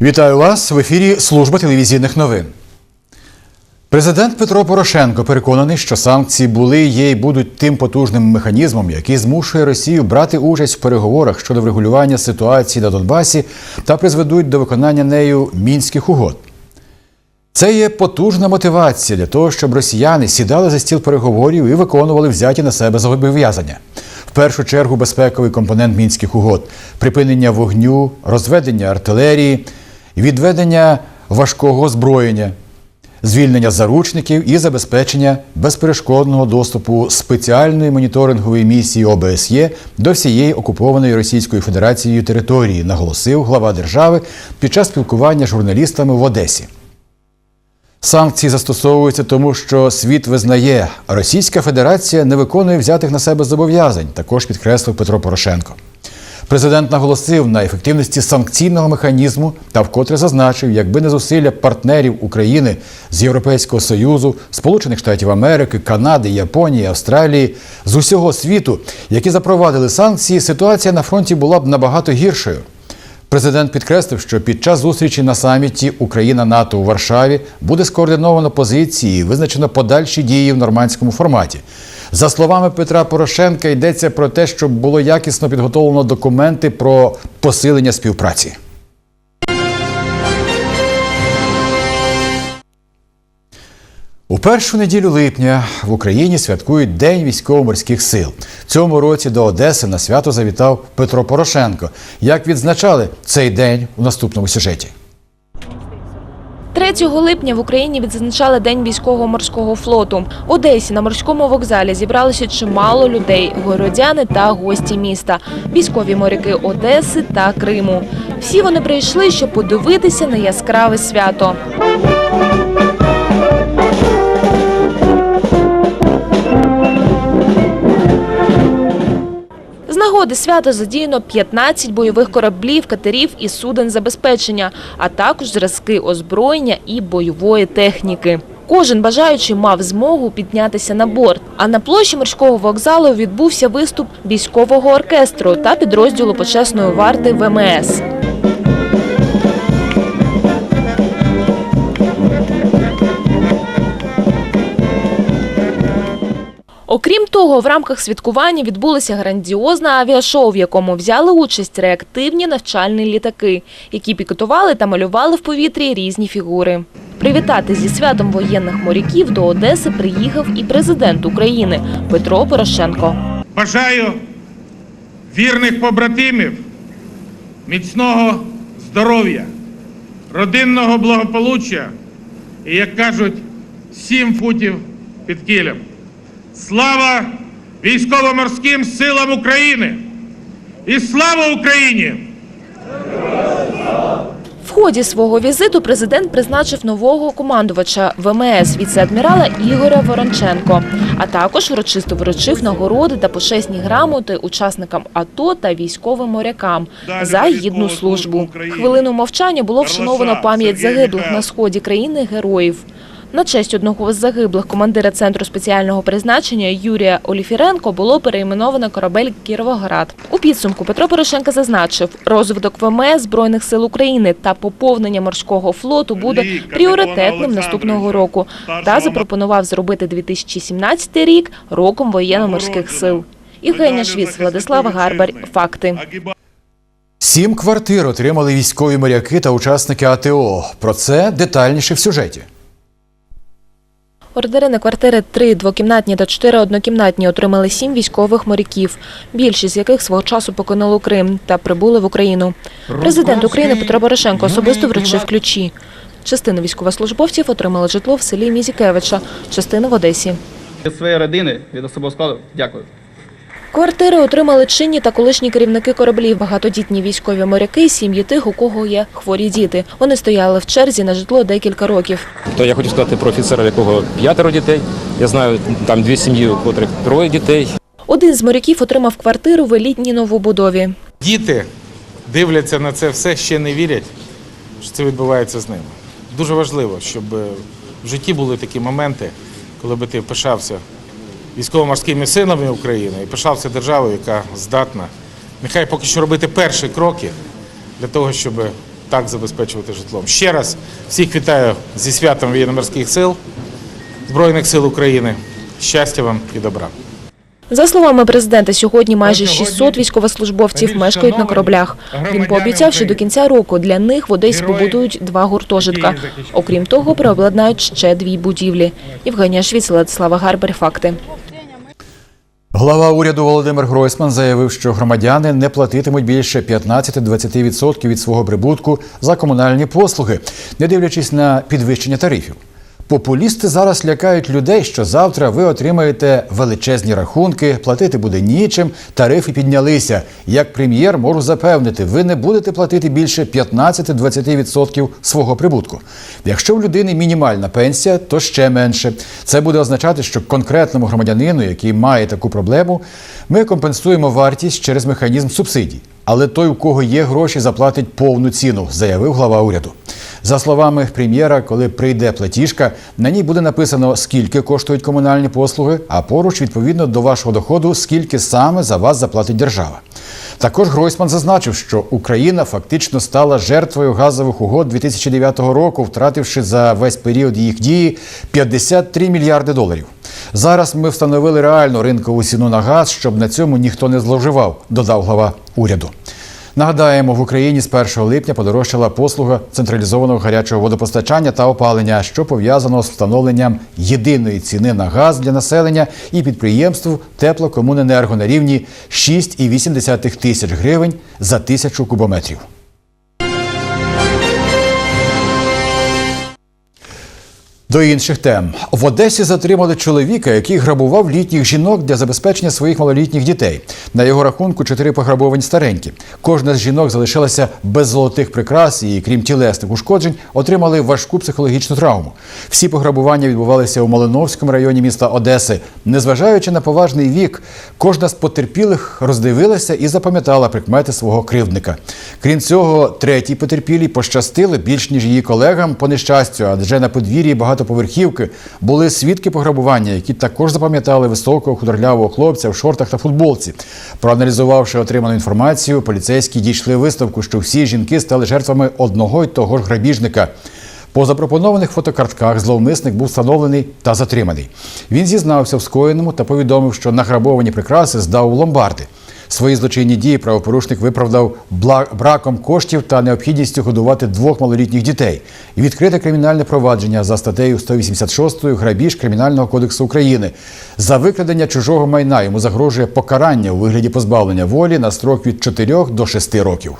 Вітаю вас в ефірі Служба телевізійних новин. Президент Петро Порошенко переконаний, що санкції були, є і будуть тим потужним механізмом, який змушує Росію брати участь в переговорах щодо врегулювання ситуації на Донбасі та призведуть до виконання нею мінських угод. Це є потужна мотивація для того, щоб росіяни сідали за стіл переговорів і виконували взяті на себе зобов'язання. В першу чергу безпековий компонент мінських угод, припинення вогню, розведення артилерії, відведення важкого озброєння, звільнення заручників і забезпечення безперешкодного доступу спеціальної моніторингової місії ОБСЄ до всієї окупованої Російською Федерацією території, наголосив глава держави під час спілкування з журналістами в Одесі. Санкції застосовуються тому, що світ визнає, Російська Федерація не виконує взятих на себе зобов'язань, також підкреслив Петро Порошенко. Президент наголосив на ефективності санкційного механізму та вкотре зазначив, якби не зусилля партнерів України з Європейського Союзу, Сполучених Штатів Америки, Канади, Японії, Австралії з усього світу, які запровадили санкції, ситуація на фронті була б набагато гіршою. Президент підкреслив, що під час зустрічі на саміті Україна НАТО у Варшаві буде скоординовано позиції і визначено подальші дії в нормандському форматі. За словами Петра Порошенка, йдеться про те, щоб було якісно підготовлено документи про посилення співпраці. Першу неділю липня в Україні святкують День військово-морських сил. В цьому році до Одеси на свято завітав Петро Порошенко. Як відзначали цей день у наступному сюжеті? 3 липня в Україні відзначали День військово-морського флоту. В Одесі на морському вокзалі зібралося чимало людей – городяни та гості міста, військові моряки Одеси та Криму. Всі вони прийшли, щоб подивитися на яскраве свято. Нагоди свята задіяно 15 бойових кораблів, катерів і суден забезпечення, а також зразки озброєння і бойової техніки. Кожен бажаючий мав змогу піднятися на борт. А на площі морського вокзалу відбувся виступ військового оркестру та підрозділу почесної варти ВМС. Окрім того, в рамках святкування відбулося грандіозне авіашоу, в якому взяли участь реактивні навчальні літаки, які пікетували та малювали в повітрі різні фігури. Привітати зі святом воєнних моряків до Одеси приїхав і президент України Петро Порошенко. Бажаю вірних побратимів, міцного здоров'я, родинного благополуччя і, як кажуть, сім футів під кілем. Слава військово-морським силам України! І слава Україні! В ході свого візиту президент призначив нового командувача ВМС віце-адмірала Ігоря Воронченко, а також урочисто вручив нагороди та почесні грамоти учасникам АТО та військовим морякам за гідну службу. Хвилину мовчання було вшановано пам'ять загиблих на сході країни героїв. На честь одного з загиблих командира центру спеціального призначення Юрія Оліфіренко було перейменовано корабель Кіровоград. У підсумку Петро Порошенко зазначив, розвиток ВМС Збройних сил України та поповнення морського флоту буде пріоритетним наступного року та запропонував зробити 2017 рік роком воєнно-морських сил. Євгенія Швіц, Владислав Гарбар. Факти. Сім квартир отримали військові моряки та учасники АТО. Про це детальніше в сюжеті. Ордери на квартири 3 двокімнатні та 4 однокімнатні отримали сім військових моряків, більшість з яких свого часу покинули Крим та прибули в Україну. Президент України Петро Порошенко особисто вручив ключі. Частина військовослужбовців отримали житло в селі Мізікевича, частина в Одесі. Від своєї родини, від особового складу, дякую. Квартири отримали чинні та колишні керівники кораблів, багатодітні військові моряки, сім'ї тих, у кого є хворі діти. Вони стояли в черзі на житло декілька років. То я хочу сказати про офіцера, якого п'ятеро дітей. Я знаю там дві сім'ї, у котрих троє дітей. Один з моряків отримав квартиру в елітній новобудові. Діти дивляться на це все, ще не вірять, що це відбувається з ними. Дуже важливо, щоб е, в житті були такі моменти, коли би ти пишався військово-морськими силами України і пишався державою, яка здатна, нехай поки що робити перші кроки для того, щоб так забезпечувати житлом. Ще раз всіх вітаю зі святом воєнно-морських сил Збройних сил України. Щастя вам і добра. За словами президента, сьогодні майже 600 військовослужбовців мешкають на кораблях. Він пообіцяв, що до кінця року для них в Одесі побудують два гуртожитка. Окрім того, переобладнають ще дві будівлі. Євгенія Швіц, Владислава Гарбер. Факти. Глава уряду Володимир Гройсман заявив, що громадяни не платитимуть більше 15-20% від свого прибутку за комунальні послуги, не дивлячись на підвищення тарифів. Популісти зараз лякають людей, що завтра ви отримаєте величезні рахунки, платити буде нічим, тарифи піднялися. Як прем'єр можу запевнити, ви не будете платити більше 15-20% свого прибутку. Якщо в людини мінімальна пенсія, то ще менше. Це буде означати, що конкретному громадянину, який має таку проблему, ми компенсуємо вартість через механізм субсидій. Але той, у кого є гроші, заплатить повну ціну, заявив глава уряду. За словами прем'єра, коли прийде платіжка, на ній буде написано, скільки коштують комунальні послуги, а поруч, відповідно до вашого доходу, скільки саме за вас заплатить держава. Також Гройсман зазначив, що Україна фактично стала жертвою газових угод 2009 року, втративши за весь період їх дії 53 мільярди доларів. Зараз ми встановили реальну ринкову ціну на газ, щоб на цьому ніхто не зловживав, додав глава уряду. Нагадаємо, в Україні з 1 липня подорожчала послуга централізованого гарячого водопостачання та опалення, що пов'язано з встановленням єдиної ціни на газ для населення і підприємств теплокомуненерго на рівні 6,8 тисяч гривень за тисячу кубометрів. До інших тем в Одесі затримали чоловіка, який грабував літніх жінок для забезпечення своїх малолітніх дітей. На його рахунку чотири пограбовані старенькі. Кожна з жінок залишилася без золотих прикрас і, крім тілесних ушкоджень, отримали важку психологічну травму. Всі пограбування відбувалися у Малиновському районі міста Одеси. Незважаючи на поважний вік, кожна з потерпілих роздивилася і запам'ятала прикмети свого кривдника. Крім цього, третій потерпілій пощастило більш ніж її колегам по нещастю, адже на подвір'ї багатоповерхівки були свідки пограбування, які також запам'ятали високого худорлявого хлопця в шортах та футболці. Проаналізувавши отриману інформацію, поліцейські дійшли висновку, що всі жінки стали жертвами одного й того ж грабіжника. По запропонованих фотокартках зловмисник був встановлений та затриманий. Він зізнався в скоєному та повідомив, що награбовані прикраси здав у ломбарди. Свої злочинні дії правопорушник виправдав браком коштів та необхідністю годувати двох малолітніх дітей. І відкрите кримінальне провадження за статтею 186 грабіж Кримінального кодексу України. За викрадення чужого майна йому загрожує покарання у вигляді позбавлення волі на строк від 4 до 6 років.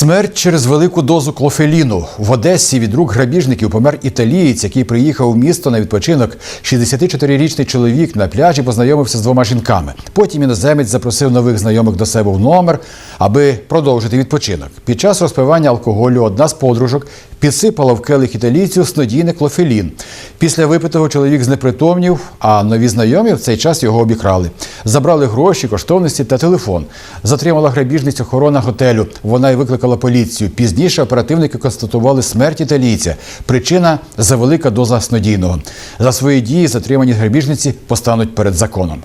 Смерть через велику дозу клофеліну. В Одесі від рук грабіжників помер італієць, який приїхав у місто на відпочинок. 64-річний чоловік на пляжі познайомився з двома жінками. Потім іноземець запросив нових знайомих до себе в номер, аби продовжити відпочинок. Під час розпивання алкоголю одна з подружок підсипала в келих італійцю снодійний клофелін. Після випитого чоловік знепритомнів, а нові знайомі в цей час його обікрали. Забрали гроші, коштовності та телефон. Затримала грабіжницю охорона готелю. Вона й викликала поліцію. Пізніше оперативники констатували смерть італійця. Причина завелика доза снодійного. За свої дії затримані грабіжниці постануть перед законом.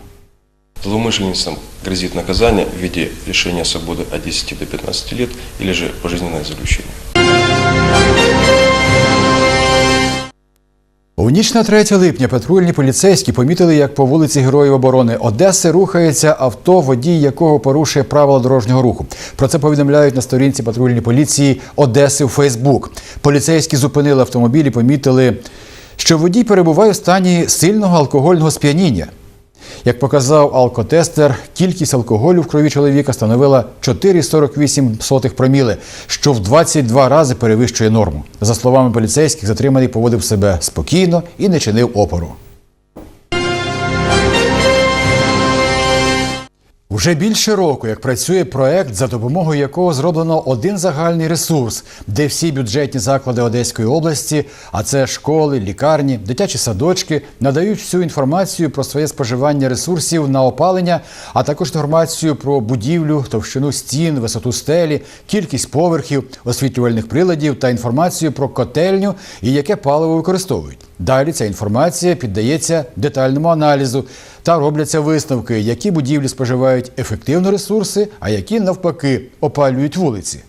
Злоумышленницам грозит наказание в виде лишения свободы от 10 до 15 лет или же пожизненное заключение. У ніч на 3 липня патрульні поліцейські помітили, як по вулиці Героїв оборони Одеси рухається авто, водій якого порушує правила дорожнього руху. Про це повідомляють на сторінці патрульної поліції Одеси у Фейсбук. Поліцейські зупинили автомобіль і помітили, що водій перебуває в стані сильного алкогольного сп'яніння. Як показав алкотестер, кількість алкоголю в крові чоловіка становила 4,48 проміли, що в 22 рази перевищує норму. За словами поліцейських, затриманий поводив себе спокійно і не чинив опору. Уже більше року, як працює проект, за допомогою якого зроблено один загальний ресурс, де всі бюджетні заклади Одеської області, а це школи, лікарні, дитячі садочки, надають всю інформацію про своє споживання ресурсів на опалення, а також інформацію про будівлю, товщину стін, висоту стелі, кількість поверхів, освітлювальних приладів та інформацію про котельню і яке паливо використовують. Далі ця інформація піддається детальному аналізу та робляться висновки, які будівлі споживають ефективно ресурси, а які навпаки опалюють вулиці.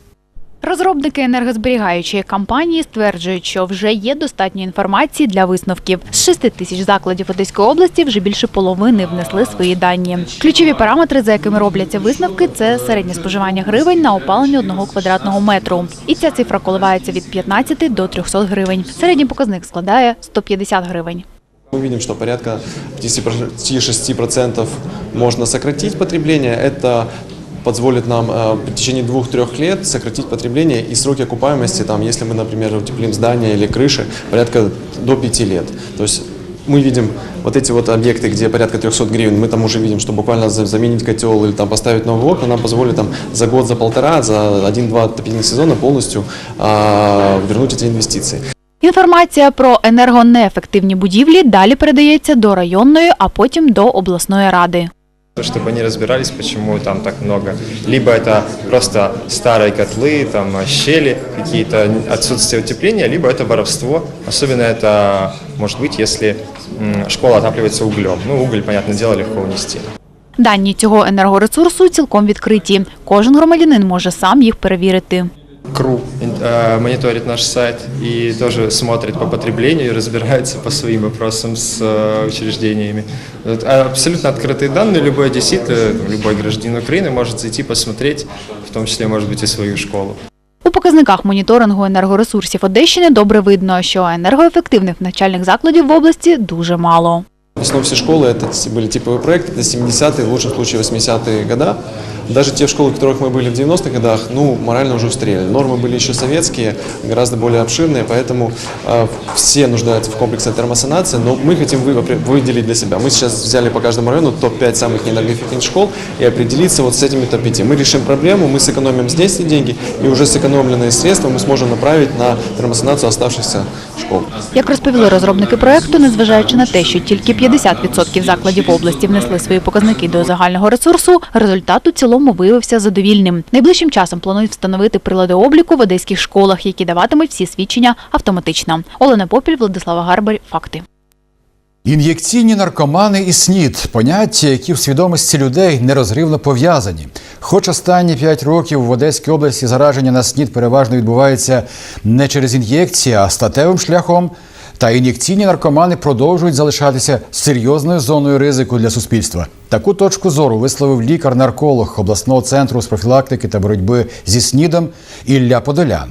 Розробники енергозберігаючої кампанії стверджують, що вже є достатньо інформації для висновків. З 6 тисяч закладів Одеської області вже більше половини внесли свої дані. Ключові параметри, за якими робляться висновки, це середнє споживання гривень на опалення одного квадратного метру. І ця цифра коливається від 15 до 300 гривень. Середній показник складає 150 гривень. Мы видим, что порядка 56% можно сократить потребление. Это позволит нам э, в течение двух-трех лет сократить потребление и сроки окупаемости, там, если мы, например, утеплим здание или крыши, порядка до 5 лет. То есть мы видим вот эти вот объекты, где порядка 300 гривен, мы там уже видим, что буквально за- заменить котел или там поставить новый окна нам позволит там за год, за полтора, за один-два отопительных сезона полностью а, вернуть эти инвестиции. Інформація про енергонеефективні будівлі далі передається до районної, а потім до обласної ради. чтобы они разбирались, почему там так много. Либо это просто старые котлы, там щели, какие-то отсутствие утепления, либо это воровство. Особенно это может быть, если м, школа отапливается углем. Ну, уголь, понятное дело, легко унести. Дані цього енергоресурсу цілком відкриті. Кожен громадянин може сам їх перевірити. КРУ э, мониторит наш сайт и тоже смотрит по потреблению и разбирается по своим вопросам с э, учреждениями. Вот, а Абсолютно открытые данные, любой одессит, э, любой гражданин Украины может зайти посмотреть, в том числе, может быть, и свою школу. У показниках моніторингу енергоресурсів Одещини добре видно, що енергоефективних навчальних закладів в області дуже мало. В основном все школы это были типовые проекты, это 70-е, в лучшем случае 80-е года. Даже те школы, в которых мы были в 90-х годах, ну, морально уже устарели. Нормы были еще советские, гораздо более обширные, поэтому э, все нуждаются в комплексной термосанации, но мы хотим вы- опре- выделить для себя. Мы сейчас взяли по каждому району топ-5 самых энергоэффективных школ и определиться вот с этими топ-5. Мы решим проблему, мы сэкономим здесь деньги, и уже сэкономленные средства мы сможем направить на термосанацию оставшихся школ. Як розповіли розробники проекту, незважаючи на те, що тільки 50% закладів області внесли свої показники до загального ресурсу, результат у цілому виявився задовільним. Найближчим часом планують встановити прилади обліку в одеських школах, які даватимуть всі свідчення автоматично. Олена Попіль, Владислава Гарбарь. Факти. Ін'єкційні наркомани і СНІД – поняття, які в свідомості людей нерозривно пов'язані. Хоч останні 5 років в Одеській області зараження на СНІД переважно відбувається не через ін'єкції, а статевим шляхом, та ін'єкційні наркомани продовжують залишатися серйозною зоною ризику для суспільства. Таку точку зору висловив лікар-нарколог обласного центру з профілактики та боротьби зі СНІДом Ілля Подолян.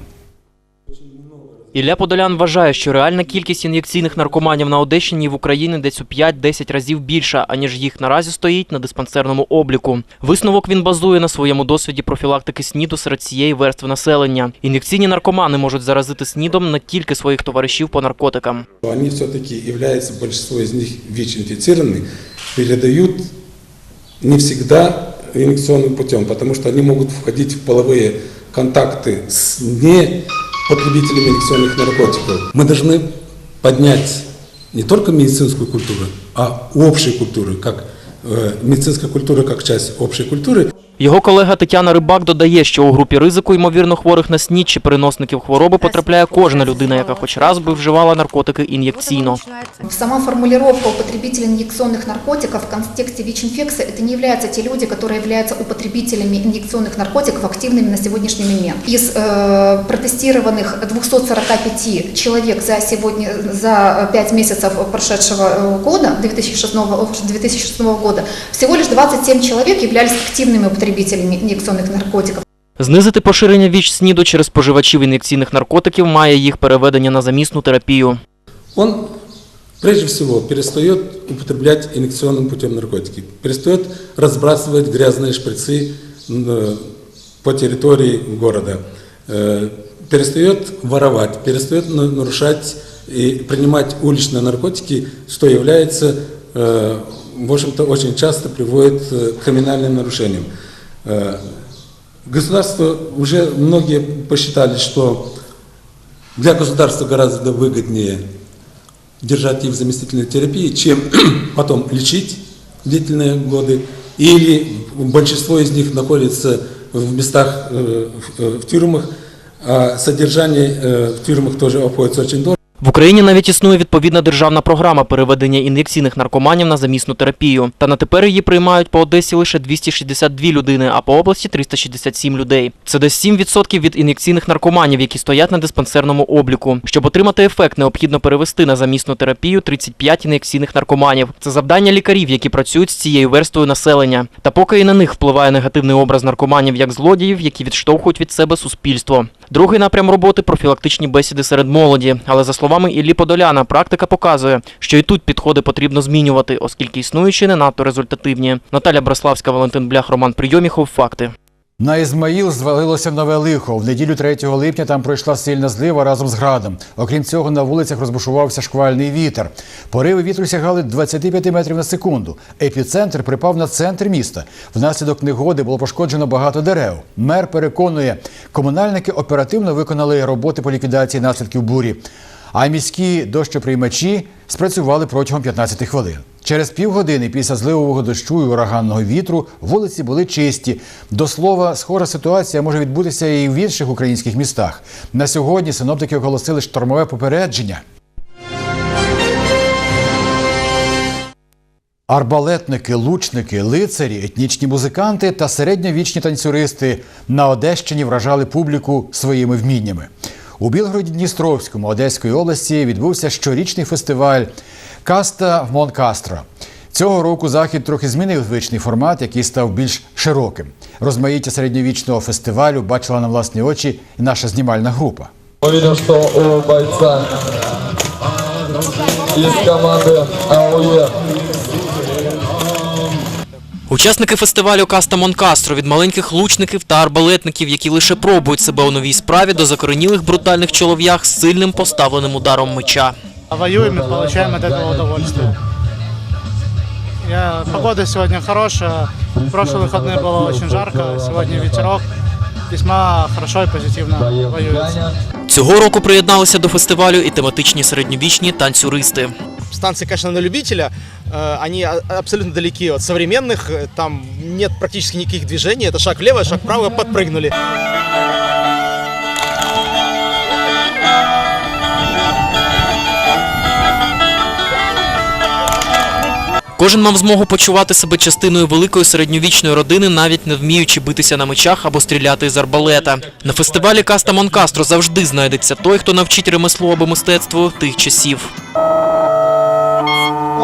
Ілля Подолян вважає, що реальна кількість ін'єкційних наркоманів на Одещині і в Україні десь у 5-10 разів більша, аніж їх наразі стоїть на диспансерному обліку. Висновок він базує на своєму досвіді профілактики СНІДу серед цієї верстви населення. Ін'єкційні наркомани можуть заразити СНІДом не тільки своїх товаришів по наркотикам. Они все-таки являются, большинство из них ВИЧ-инфицированы, передают не всегда инъекционным путем, потому что они могут входить в половые контакты с не потребителями инъекционных наркотиков. Мы должны поднять не только медицинскую культуру, а общую культуру, как э, медицинская культура как часть общей культуры. Його колега Тетяна Рибак додає, що у групі ризику ймовірно хворих на СНІД чи переносників хвороби потрапляє кожна людина, яка хоч раз би вживала наркотики ін'єкційно. Сама формулировка употребителя инъекционных наркотиков в контексте ВИЧ-инфекции это не являются те люди, которые являются употребителями инъекционных наркотиков активными на сегодняшний момент. Из э, протестированных 245 человек за сегодня за 5 месяцев прошедшего э, года 2006, 2006 года всего лишь 27 человек являлись активными употребителями инъекционных наркотиков. Знизити поширення ВІЧ СНІДу через споживачів ін'єкційних наркотиків має їх переведення на замісну терапію. он прежде всего перестает употреблять инъекционным путем наркотики, перестает разбрасывать грязные шприцы м, по территории города, э, перестает воровать, перестает на- нарушать и принимать уличные наркотики, что является, э, в общем-то, очень часто приводит э, к криминальным нарушениям. Э, Государство уже многие посчитали, что для государства гораздо выгоднее держать их в заместительной терапии, чем потом лечить длительные годы. Или большинство из них находится в местах, э, в, э, в тюрьмах, а содержание в тюрьмах тоже обходится очень дорого. В Україні навіть існує відповідна державна програма переведення ін'єкційних наркоманів на замісну терапію. Та на тепер її приймають по Одесі лише 262 людини, а по області 367 людей. Це десь 7% від ін'єкційних наркоманів, які стоять на диспансерному обліку. Щоб отримати ефект, необхідно перевести на замісну терапію 35 ін'єкційних наркоманів. Це завдання лікарів, які працюють з цією верствою населення. Та поки і на них впливає негативний образ наркоманів як злодіїв, які відштовхують від себе суспільство. Другий напрям роботи профілактичні бесіди серед молоді. Але за словами Іллі Подоляна, практика показує, що і тут підходи потрібно змінювати, оскільки існуючі не надто результативні. Наталя Браславська, Валентин Блях, Роман Прийоміхов. Факти. На Ізмаїл звалилося нове лихо. В неділю 3 липня там пройшла сильна злива разом з градом. Окрім цього, на вулицях розбушувався шквальний вітер. Пориви вітру сягали 25 метрів на секунду. Епіцентр припав на центр міста. Внаслідок негоди було пошкоджено багато дерев. Мер переконує, комунальники оперативно виконали роботи по ліквідації наслідків бурі. А міські дощоприймачі спрацювали протягом 15 хвилин. Через півгодини після зливового дощу і ураганного вітру вулиці були чисті. До слова, схожа ситуація може відбутися і в інших українських містах. На сьогодні синоптики оголосили штормове попередження. Арбалетники, лучники, лицарі, етнічні музиканти та середньовічні танцюристи на Одещині вражали публіку своїми вміннями. У Білгороді Дністровському Одеської області відбувся щорічний фестиваль Каста в Монкастро. Цього року захід трохи змінив звичний формат, який став більш широким. Розмаїття середньовічного фестивалю бачила на власні очі і наша знімальна група. Уверен, что у бойца из команды АОЕ Учасники фестивалю Каста Монкастро від маленьких лучників та арбалетників, які лише пробують себе у новій справі, до закоренілих брутальних чолов'ях з сильним поставленим ударом меча. Воюем и получаем от этого удовольствие. Я, погода сегодня хорошая. В прошлые выходные было очень жарко, сегодня ветерок. Весьма хорошо и позитивно воюется. Цього року приєдналися до фестивалю і тематичні середньовічні танцюристи. Станции, конечно, на любителя. Э, Они а- абсолютно далеки от современных. Э, Там нет практически никаких движений. Это шаг влево, шаг вправо, подпрыгнули. Кожен мав змогу почувати себе частиною великої середньовічної родини, навіть не вміючи битися на мечах або стріляти із арбалета. На фестивалі Каста Монкастро завжди знайдеться той, хто навчить ремеслу або мистецтву тих часів. Ну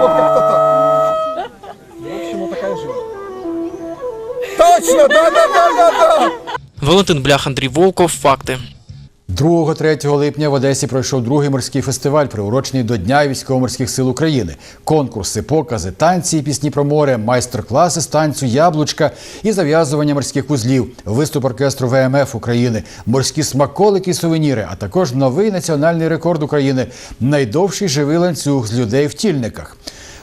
вот как-то так. В общем, вот такая жизнь. Точно, да-да-да-да-да! Валентин Блях, Андрій Волков. Факти. 2-3 липня в Одесі пройшов другий морський фестиваль, приурочений до Дня військово-морських сил України. Конкурси, покази, танці і пісні про море, майстер-класи з танцю яблучка і зав'язування морських вузлів, виступ оркестру ВМФ України, морські смаколики і сувеніри, а також новий національний рекорд України найдовший живий ланцюг з людей в тільниках.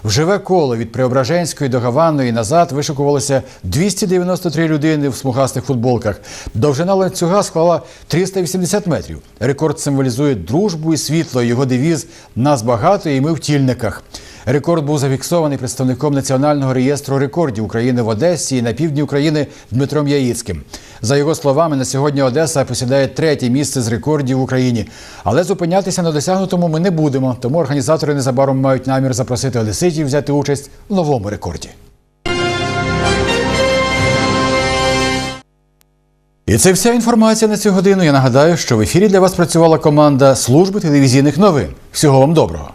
В живе коло від Преображенської до Гаванної назад вишикувалося 293 людини в смугастих футболках. Довжина ланцюга склала 380 метрів. Рекорд символізує дружбу і світло. Його девіз «Нас багато і ми в тільниках». Рекорд був зафіксований представником Національного реєстру рекордів України в Одесі і на півдні України Дмитром Яїцьким. За його словами, на сьогодні Одеса посідає третє місце з рекордів в Україні. Але зупинятися на досягнутому ми не будемо, тому організатори незабаром мають намір запросити одеситів взяти участь в новому рекорді. І це вся інформація на цю годину. Я нагадаю, що в ефірі для вас працювала команда служби телевізійних новин. Всього вам доброго.